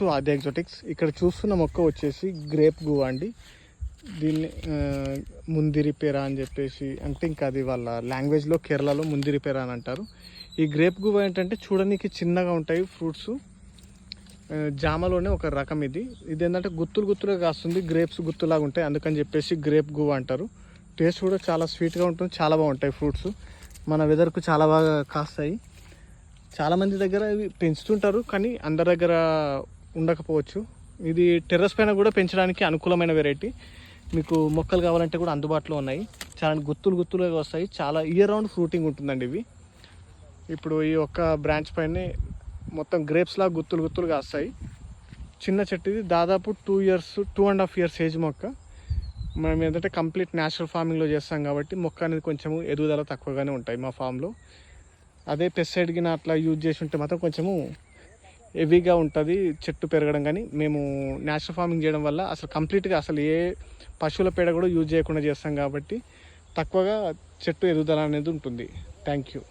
To ఆది ఎగ్జోటిక్స్ ఇక్కడ చూస్తున్న మొక్క వచ్చేసి గ్రేప్ గువా అండి. దీన్ని ముందిరి పేర అని చెప్పేసి అంటే ఇంకా అది వాళ్ళ లాంగ్వేజ్లో కేరళలో ముందిరి పేర అని అంటారు. ఈ గ్రేప్ గువా ఏంటంటే చూడడానికి చిన్నగా ఉంటాయి ఫ్రూట్స్. జామలోనే ఒక రకం ఇది. ఇది ఏంటంటే గుత్తులు గుత్తులుగా కాస్తుంది గ్రేప్స్ గుత్తులాగా ఉంటాయి. అందుకని చెప్పేసి గ్రేప్ గువా అంటారు. టేస్ట్ కూడా చాలా స్వీట్గా ఉంటుంది చాలా బాగుంటాయి ఫ్రూట్స్. మన వెదర్కు చాలా బాగా కాస్తాయి. చాలామంది దగ్గర ఇవి పెంచుతుంటారు కానీ అందరి దగ్గర ఉండకపోవచ్చు. ఇది టెర్రస్ పైన కూడా పెంచడానికి అనుకూలమైన వెరైటీ మీకు మొక్కలు కావాలంటే కూడా అందుబాటులో ఉన్నాయి. చాలా గుత్తులు గుత్తులుగా వస్తాయి. చాలా ఇయర్ రౌండ్ ఫ్రూటింగ్ ఉంటుందండి ఇవి. ఇప్పుడు ఈ ఒక్క బ్రాంచ్ పైనే మొత్తం గ్రేప్స్లా గుత్తులు గుత్తులుగా వస్తాయి. చిన్న చెట్టు ఇది దాదాపు two years two and half years age మొక్క. మనం ఏంటంటే కంప్లీట్ న్యాచురల్ ఫార్మింగ్లో చేస్తాం కాబట్టి మొక్క అనేది కొంచెము ఎదుగుదల తక్కువగానే ఉంటాయి మా ఫామ్లో అదే పెస్టిసైడ్ గిన అట్లా యూజ్ చేసి ఉంటే మాత్రం కొంచెము హెవీగా ఉంటుంది చెట్టు పెరగడం కానీ మేము న్యాచురల్ ఫార్మింగ్ చేయడం వల్ల అసలు కంప్లీట్గా అసలు ఏ పశువుల పేడ కూడా యూజ్ చేయకుండా చేస్తాం కాబట్టి తక్కువగా చెట్టు ఎదుగుదల అనేది ఉంటుంది. Thank you.